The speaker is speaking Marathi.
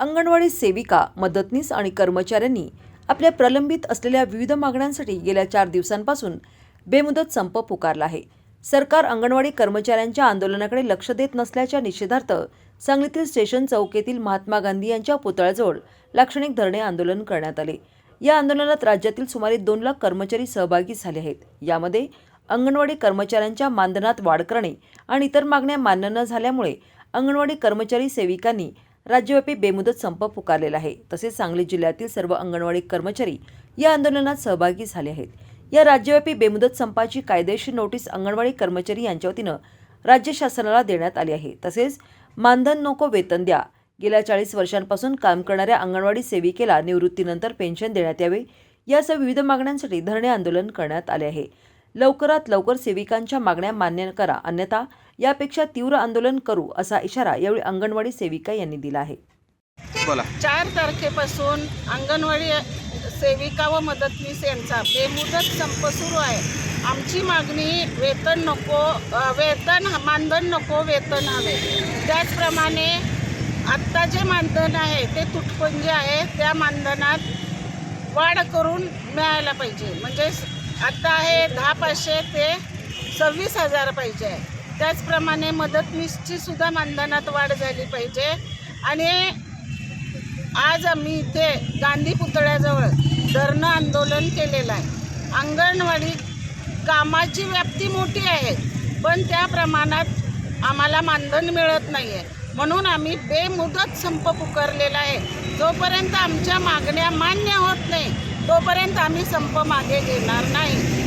अंगणवाडी सेविका मदतनीस आणि कर्मचाऱ्यांनी आपल्या प्रलंबित असलेल्या विविध मागण्यांसाठी गेल्या चार दिवसांपासून बेमुदत संप पुकारला आहे. सरकार अंगणवाडी कर्मचाऱ्यांच्या आंदोलनाकडे लक्ष देत नसल्याच्या निषेधार्थ सांगलीतील स्टेशन चौकेतील महात्मा गांधी यांच्या पुतळ्याजवळ लाक्षणिक धरणे आंदोलन करण्यात आले. या आंदोलनात राज्यातील सुमारे दोन लाख कर्मचारी सहभागी झाले आहेत. यामध्ये अंगणवाडी कर्मचाऱ्यांच्या मानधनात वाढ करणे आणि इतर मागण्या मान्य न झाल्यामुळे अंगणवाडी कर्मचारी सेविकांनी राज्यव्यापी बेमुदत संप पुकारलेला आहे. तसेच सांगली जिल्ह्यातील सर्व अंगणवाडी कर्मचारी या आंदोलनात सहभागी झाले आहेत. या राज्यव्यापी बेमुदत संपाची कायदेशीर नोटीस अंगणवाडी कर्मचारी यांच्या वतीनं राज्य शासनाला देण्यात आली आहे. तसेच मानधन नको वेतन द्या. गेल्या चाळीस वर्षांपासून काम करणाऱ्या अंगणवाडी सेविकेला निवृत्तीनंतर पेन्शन देण्यात यावे. यासह विविध मागण्यांसाठी धरणे आंदोलन करण्यात आले आहे. लवकरात लवकर सेविकांच्या मागण्या मान्य करा. अन्यथा यापेक्षा तीव्र आंदोलन करू असा इशारा यावेळी अंगणवाडी सेविका यांनी दिला आहे. बोला. चार तारखेपासून अंगणवाडी सेविका व मदतनीस यांचा बेमुदत संप सुरू आहे. आमची मागणी वेतन नको वेतन मानधन नको वेतन हवे. त्याचप्रमाणे आत्ता जे मानधन आहे ते तुटपुंजे आहे. त्या मानधनात वाढ करून मिळायला पाहिजे. म्हणजे आत्ता आहे दहा पाचशे ते सव्वीस हजार पाहिजे आहे. त्याचप्रमाणे मदतनीसची सुद्धा मानधनात वाढ झाली पाहिजे. आणि आज आम्ही इथे गांधी पुतळ्याजवळ धरणं आंदोलन केलेलं आहे. अंगणवाडी कामाची व्याप्ती मोठी आहे पण त्या प्रमाणात आम्हाला मानधन मिळत नाही आहे म्हणून आम्ही बेमुदत संप पुकारलेला आहे. जोपर्यंत आमच्या मागण्या मान्य होत नाही तोपर्यंत आम्ही संप मागे घेणार नाही